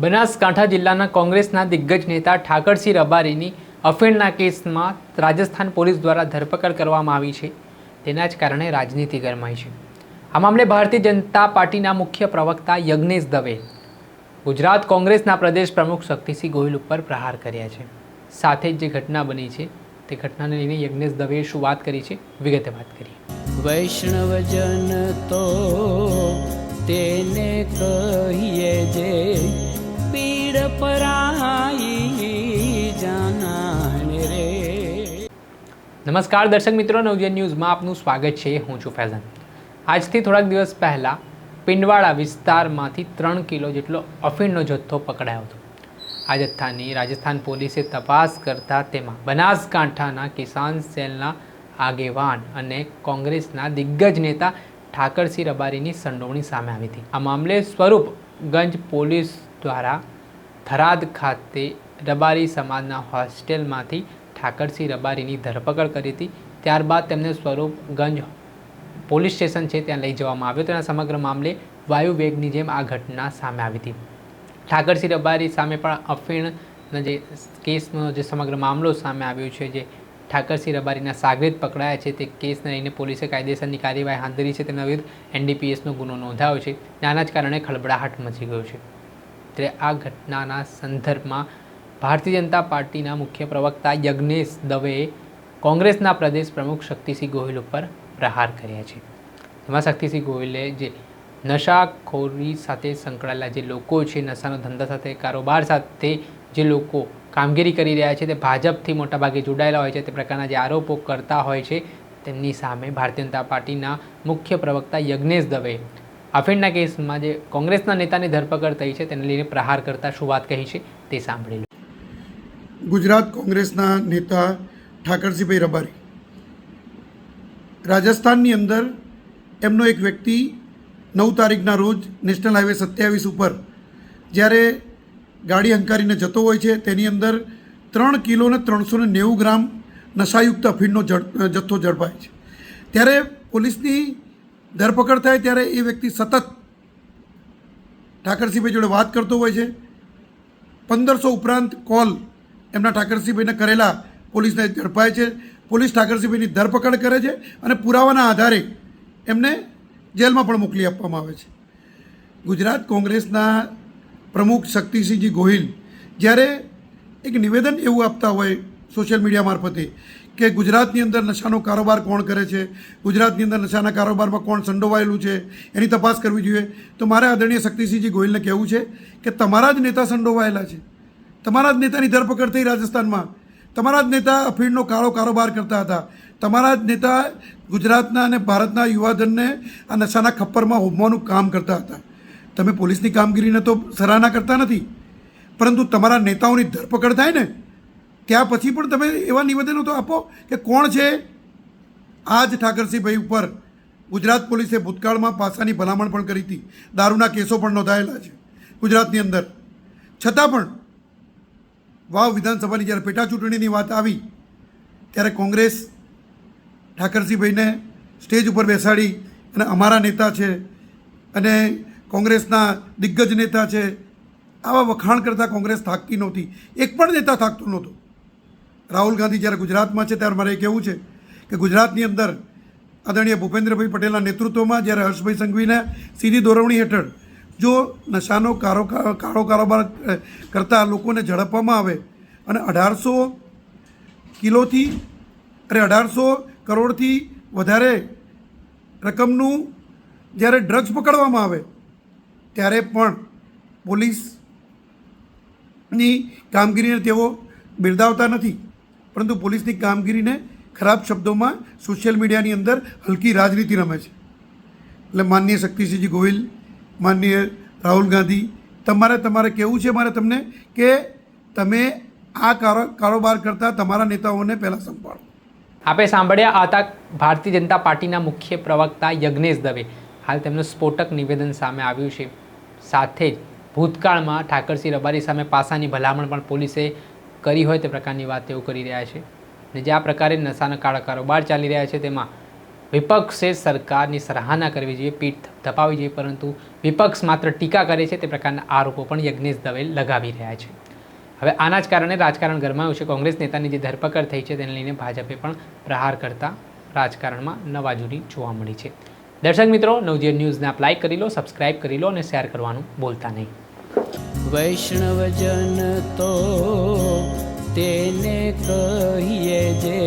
બનાસકાંઠા જિલ્લાના કોંગ્રેસના દિગ્ગજ નેતા ઠાકરસિંહ રબારીની અફીણના કેસમાં રાજસ્થાન પોલીસ દ્વારા ધરપકડ કરવામાં આવી છે. તેના જ કારણે રાજનીતિ ગરમાઈ છે. આ મામલે ભારતીય જનતા પાર્ટીના મુખ્ય પ્રવક્તા યજ્ઞેશ દવે ગુજરાત કોંગ્રેસના પ્રદેશ પ્રમુખ શક્તિસિંહ ગોહિલ ઉપર પ્રહાર કર્યા છે. સાથે જ જે ઘટના બની છે, તે ઘટનાને લઈને યજ્ઞેશ દવેએ શું વાત કરી છે, વિગતે વાત કરી વૈષ્ણવજન તો તેને કહીએ જે પીડ પરાઈ નમસ્કાર દર્શક મિત્રો નવજન ન્યૂઝમાં આપનું સ્વાગત છે। હું છું ફૈઝન। આજથી થોડાક દિવસ પહેલાં પિંડવાડા વિસ્તારમાંથી ત્રણ કિલો જેટલો અફીણનો જથ્થો પકડાયો હતો। આ જથ્થાની રાજસ્થાન પોલીસે તપાસ કરતા તેમાં બનાસકાંઠાના કિસાન સેલના આગેવાન અને કોંગ્રેસના દિગ્ગજ નેતા ઠાકરસિંહ રબારીની સંડોવણી સામે આવી હતી। આ મામલે સ્વરૂપ ગંજ પોલીસ દ્વારા થરાદ ખાતે રબારી સમાજના હોસ્ટેલમાંથી ઠાકરસિંહ રબારીની ધરપકડ કરી હતી. ત્યારબાદ તેમને સ્વરૂપગંજ પોલીસ સ્ટેશન છે ત્યાં લઈ જવામાં આવ્યો. તેના સમગ્ર મામલે વાયુ વેગની જેમ આ ઘટના સામે આવી હતી. ઠાકરસિંહ રબારી સામે પણ અફીણનો જે કેસનો જે સમગ્ર મામલો સામે આવ્યો છે, જે ઠાકરસિંહ રબારીના સાગરીત પકડાયા છે, તે કેસને લઈને પોલીસે કાયદેસરની કાર્યવાહી હાથ ધરી છે. તેમના વિરુદ્ધ એનડીપીએસનો ગુનો નોંધાયો છે. નાના જ કારણે ખળબળાહટ મચી ગયો છે. ત્યારે આ ઘટનાના સંદર્ભમાં ભારતીય જનતા પાર્ટીના મુખ્ય પ્રવક્તા યજ્ઞેશ દવેએ કોંગ્રેસના પ્રદેશ પ્રમુખ શક્તિસિંહ ગોહિલ ઉપર પ્રહાર કર્યા છે. તેમાં શક્તિસિંહ ગોહિલે જે નશાખોરી સાથે સંકળાયેલા જે લોકો છે, નશાનો ધંધા સાથે, કારોબાર સાથે જે લોકો કામગીરી કરી રહ્યા છે, તે ભાજપથી મોટાભાગે જોડાયેલા હોય છે, તે પ્રકારના જે આરોપો કરતા હોય છે, તેમની સામે ભારતીય જનતા પાર્ટીના મુખ્ય પ્રવક્તા યજ્ઞેશ દવે અફીણના કેસમાં જે કોંગ્રેસના નેતાની ધરપકડ થઈ છે, તેને લઈને પ્રહાર કરતા શું વાત કહી છે, તે સાંભળી લો. ગુજરાત કોંગ્રેસના નેતા ઠાકરજીભાઈ રબારી. રાજસ્થાનની અંદર એમનો એક વ્યક્તિ નવ તારીખના રોજ નેશનલ હાઈવે સત્યાવીસ ઉપર જ્યારે ગાડી હંકારીને જતો હોય છે, તેની અંદર ત્રણ કિલો ને ત્રણસો નેવું ગ્રામ નશાયુક્ત અફીણનો જથ્થો ઝડપાય છે. ત્યારે પોલીસની ધરપકડ થાય ત્યારે એ વ્યક્તિ સતત ઠાકરસિંહભાઈ જોડે વાત કરતો હોય છે. પંદરસો ઉપરાંત કોલ એમના ઠાકરસિંહભાઈને કરેલા પોલીસને ઝડપાય છે. પોલીસ ઠાકરસિંહભાઈની ધરપકડ કરે છે અને પુરાવાના આધારે એમને જેલમાં પણ મોકલી આપવામાં આવે છે. ગુજરાત કોંગ્રેસના પ્રમુખ શક્તિસિંહજી ગોહિલ જ્યારે એક નિવેદન એવું આપતા હોય સોશિયલ મીડિયા મારફતે કે ગુજરાતની અંદર નશાનો કારોબાર કોણ કરે છે? ગુજરાતની અંદર નશાના કારોબારમાં કોણ સંડોવાયેલું છે? એની તપાસ કરવી જોઈએ. તો મારે આદરણીય શક્તિસિંહજી ગોહિલને કહેવું છે કે તમારા જ નેતા સંડોવાયેલા છે. તમારા જ નેતાની ધરપકડ થઈ રાજસ્થાનમાં. તમારા જ નેતા અફીણનો કાળો કારોબાર કરતા હતા. તમારા જ નેતા ગુજરાતના અને ભારતના યુવાધનને આ નશાના ખપ્પરમાં હોમવાનું કામ કરતા હતા. તમે પોલીસની કામગીરીને તો સરાહના કરતા નથી. પરંતુ તમારા નેતાઓની ધરપકડ થાય ને ત્યાં પછી પણ તમે એવા નિવેદનો તો આપો કે કોણ છે? આ જ ઠાકરસિંહભાઈ ઉપર ગુજરાત પોલીસે ભૂતકાળમાં પાસાની ભલામણ પણ કરી હતી. દારૂના કેસો પણ નોંધાયેલા છે ગુજરાતની અંદર. છતાં પણ વાવ વિધાનસભાની જ્યારે પેટા ચૂંટણીની વાત આવી, ત્યારે કોંગ્રેસ ઠાકરસિંહભાઈને સ્ટેજ ઉપર બેસાડી અને અમારા નેતા છે અને કોંગ્રેસના દિગ્ગજ નેતા છે, આવા વખાણ કરતાં કોંગ્રેસ થાકતી નહોતી. એક પણ નેતા થાકતો નહોતો. રાહુલ ગાંધી જ્યારે ગુજરાતમાં છે ત્યારે મારે એ કહેવું છે કે ગુજરાતની અંદર આદરણીય ભૂપેન્દ્રભાઈ પટેલના નેતૃત્વમાં જ્યારે હર્ષભાઈ સંઘવીને સીધી દોરવણી હેઠળ જો નશાનો કારો કાળો કારોબાર કરતા લોકોને ઝડપવામાં આવે અને અઢારસો કિલોથી અરે અઢારસો કરોડથી વધારે રકમનું જ્યારે ડ્રગ્સ પકડવામાં આવે, ત્યારે પણ પોલીસની કામગીરીને તેઓ બિરદાવતા નથી. પરંતુ પોલીસની કામગીરીને ખરાબ શબ્દોમાં સોશિયલ મીડિયાની અંદર હલકી રાજનીતિ રમે છે. એટલે માનનીય શક્તિસિંહજી ગોહિલ, માનનીય રાહુલ ગાંધી, તમારે તમારે કહેવું છે મારે તમને કે તમે આ કારો, કારોબાર કરતાં તમારા નેતાઓને પહેલાં સંભાળો. આપે સાંભળ્યા હતા ભારતીય જનતા પાર્ટીના મુખ્ય પ્રવક્તા યજ્ઞેશ દવે. હાલ તેમનું સ્ફોટક નિવેદન સામે આવ્યું છે. સાથે જ ભૂતકાળમાં ઠાકરસિંહ રબારી સામે પાસાની ભલામણ પણ પોલીસે કરી હોય તે પ્રકારની વાત તેઓ કરી રહ્યા છે. અને જે આ પ્રકારે નશાના કાળા કારોબાર ચાલી રહ્યા છે તેમાં વિપક્ષે સરકારની સરાહના કરવી જોઈએ, પીઠ ધપાવી જોઈએ, પરંતુ વિપક્ષ માત્ર ટીકા કરે છે તે પ્રકારના આરોપો પણ યજ્ઞેશ દવે લગાવી રહ્યા છે. હવે આના જ કારણે રાજકારણ ગરમાયું છે. કોંગ્રેસ નેતાની જે ધરપકડ થઈ છે તેને લઈને ભાજપે પણ પ્રહાર કરતા રાજકારણમાં નવા જૂની જોવા મળી છે. દર્શક મિત્રો, નવજીવન ન્યૂઝને આપ લાઇક કરી લો, સબસ્ક્રાઇબ કરી લો અને શેર કરવાનું બોલતા નહીં. વૈષ્ણવજન તો કહીએ જે